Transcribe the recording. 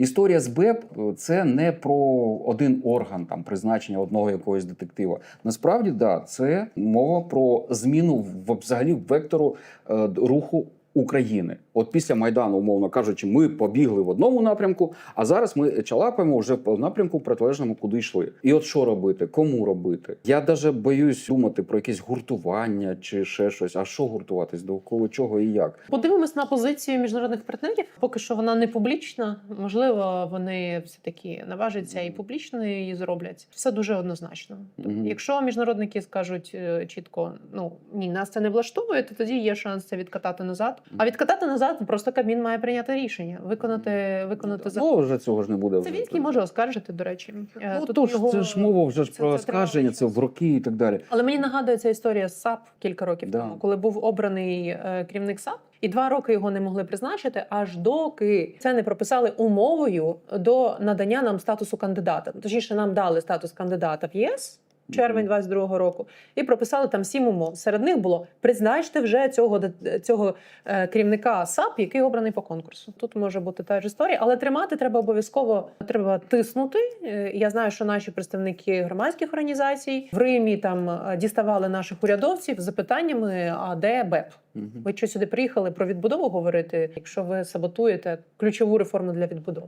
історія з БЕП е, це не про один орган, там призначення одного якогось детектива. Насправді, да, це мова про зміну взагалі вектору е, руху. України, от після майдану, умовно кажучи, ми побігли в одному напрямку, а зараз ми чалапаємо вже по напрямку протилежному, куди йшли. І от що робити, кому робити? Я даже боюсь думати про якесь гуртування чи ще щось. А що гуртуватись, довкола чого і як? Подивимось на позицію міжнародних партнерів. Поки що вона не публічна. Можливо, вони все таки наважаться і публічно її зроблять. Все дуже однозначно. Мгм. Якщо міжнародники скажуть е, чітко, ну ні, нас це не влаштовує, то тоді є шанс це відкатати назад. А відкатати назад просто Кабмін має прийняти рішення, виконати, виконати закон. Ну вже цього ж не буде. Це може оскаржити, до речі. Е, Ну, тут тож його- це ж мова вже ж це- про це оскарження, це в роки і так далі. Але мені нагадує ця історія з САП кілька років Да. тому, коли був обраний е, керівник САП, і два роки його не могли призначити, аж доки це не прописали умовою до надання нам статусу кандидата. Точніше, нам дали статус кандидата в ЄС. Червень 22-го року, і прописали там сім умов. Серед них було призначте вже цього цього е, керівника САП, який обраний по конкурсу. Тут може бути та ж історія, але тримати треба обов'язково. Треба тиснути. Е, Я знаю, що наші представники громадських організацій в Римі там е, діставали наших урядовців з запитаннями: а де БЕП? Ви що сюди приїхали про відбудову говорити, якщо ви саботуєте ключову реформу для відбудови?